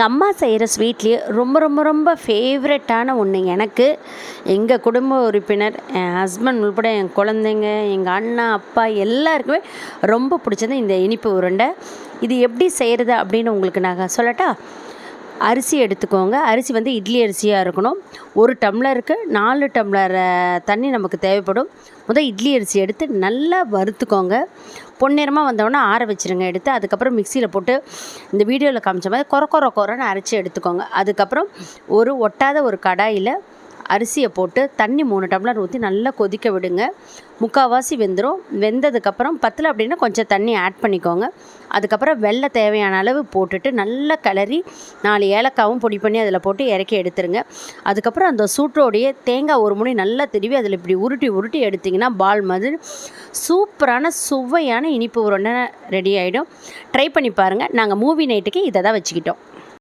எங்கள் அம்மா செய்கிற ஸ்வீட்லேயே ரொம்ப ரொம்ப ரொம்ப ஃபேவரட்டான ஒன்று எனக்கு. எங்கள் குடும்ப உறுப்பினர் என் ஹஸ்பண்ட் உள்பட என் குழந்தைங்க எங்கள் அண்ணா அப்பா எல்லாருக்குமே ரொம்ப பிடிச்சது இந்த இனிப்பு உருண்டை. இது எப்படி செய்கிறது அப்படின்னு உங்களுக்கு நான் சொல்லட்டா? அரிசி எடுத்துக்கோங்க. அரிசி வந்து இட்லி அரிசியாக இருக்கணும். ஒரு டம்ளருக்கு நாலு டம்ளர் தண்ணி நமக்கு தேவைப்படும். முதல் இட்லி அரிசி எடுத்து நல்லா வறுத்துக்கோங்க. பொன்னிறமாக வந்தோடனே ஆற வச்சிருங்க எடுத்து. அதுக்கப்புறம் மிக்சியில் போட்டு இந்த வீடியோவில் காமிச்ச மாதிரி கொர கொர கொரன்னு அரைச்சி எடுத்துக்கோங்க. அதுக்கப்புறம் ஒரு ஒட்டாத ஒரு கடாயில் அரிசியை போட்டு தண்ணி மூணு டம்ளர் ஊற்றி நல்லா கொதிக்க விடுங்க. முக்கால்வாசி வெந்துடும் வெந்ததுக்கப்புறம் பத்தில் அப்படின்னா கொஞ்சம் தண்ணி ஆட் பண்ணிக்கோங்க. அதுக்கப்புறம் வெள்ளை தேவையான அளவு போட்டுட்டு நல்லா கிளறி நாலு ஏலக்காவும் பொடி பண்ணி அதில் போட்டு இறக்கி எடுத்துருங்க. அதுக்கப்புறம் அந்த சூட்டோடையே தேங்காய் ஒரு முனை நல்லா திருவி அதில் இப்படி உருட்டி உருட்டி எடுத்திங்கன்னா பால் மாதிரி சூப்பரான சுவையான இனிப்பு உருண்டை ரெடி ஆகிடும் ட்ரை பண்ணி பாருங்கள் நாங்கள் மூவி நைட்டுக்கு இதை தான் வச்சுக்கிட்டோம்.